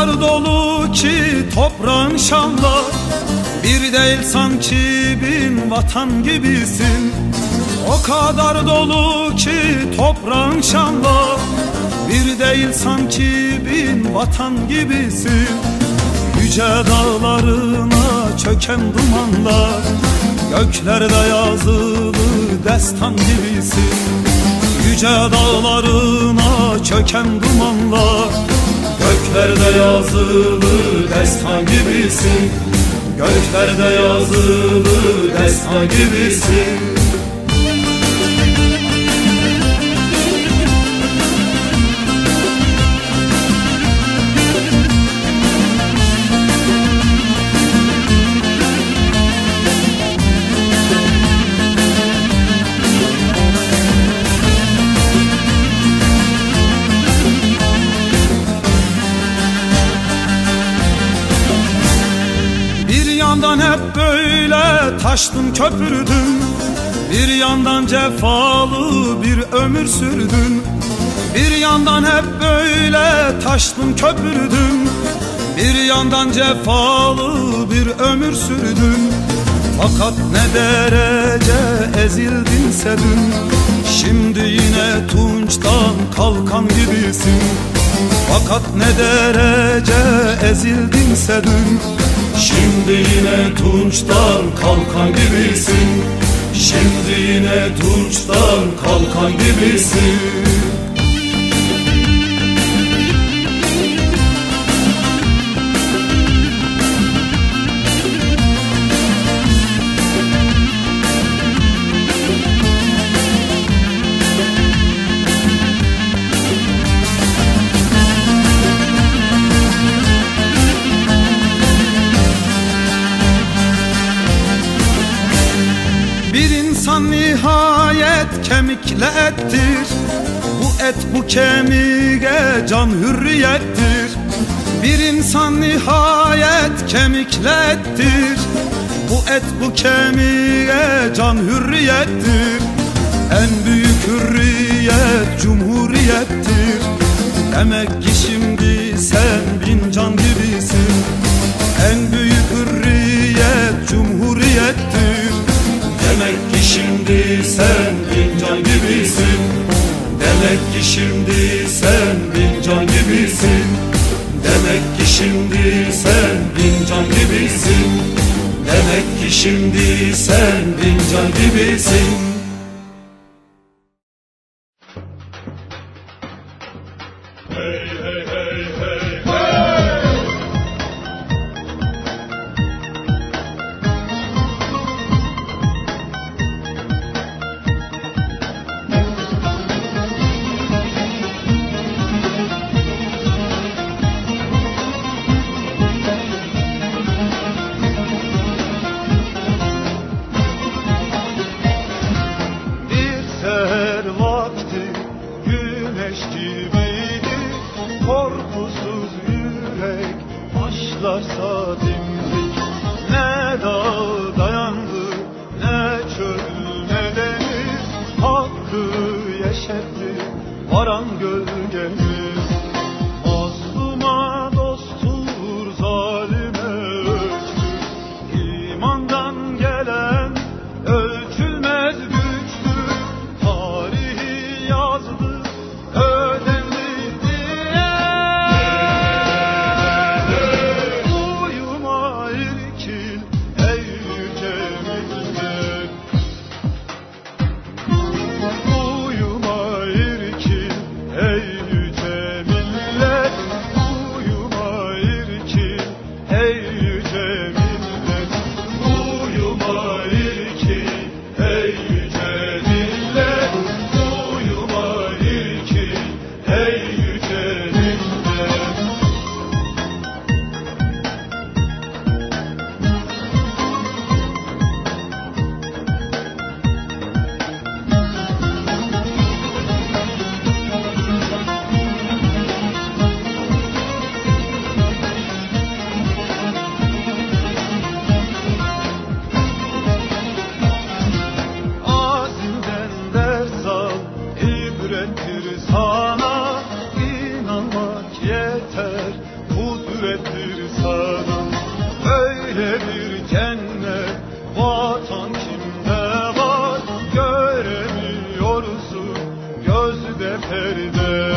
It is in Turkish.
kadar dolu ki toprağın şanla Bir değil sanki bin vatan gibisin. O kadar dolu ki toprağın şanla Bir değil sanki bin vatan gibisin. Yüce dağlarına çöken dumanlar Göklerde yazılı destan gibisin. Yüce dağlarına çöken dumanlar yazılı destan gibisin. Göklerde yazılı destan gibisin taştın köpürdün. Bir yandan cefalı bir ömür sürdün. Bir yandan hep böyle taştın köpürdün. Bir yandan cefalı bir ömür sürdün. Fakat ne derece ezildinse dün Şimdi yine tunçtan kalkan gibisin. Fakat ne derece ezildinse dün Şimdi yine tunçtan kalkan gibisin. Şimdi yine tunçtan kalkan gibisin nihayet kemikle ettir Bu et bu kemiğe can hürriyettir. Bir insan nihayet kemikle ettir Bu et bu kemiğe can hürriyettir. En büyük hürriyet cumhuriyettir. Demek ki şimdi sen bin can gibisin. En büyük hürriyet cumhuriyettir. Demek ki şimdi sen bin can gibisin. Demek ki şimdi sen bin can gibisin. Demek ki şimdi sen bin can gibisin. Demek ki şimdi sen bin can gibisin Korkusuz yürek başlarsa dimdik. Ne dağ dayandı ne çöl ne Hakkı yeşertti varan gölgemiz perde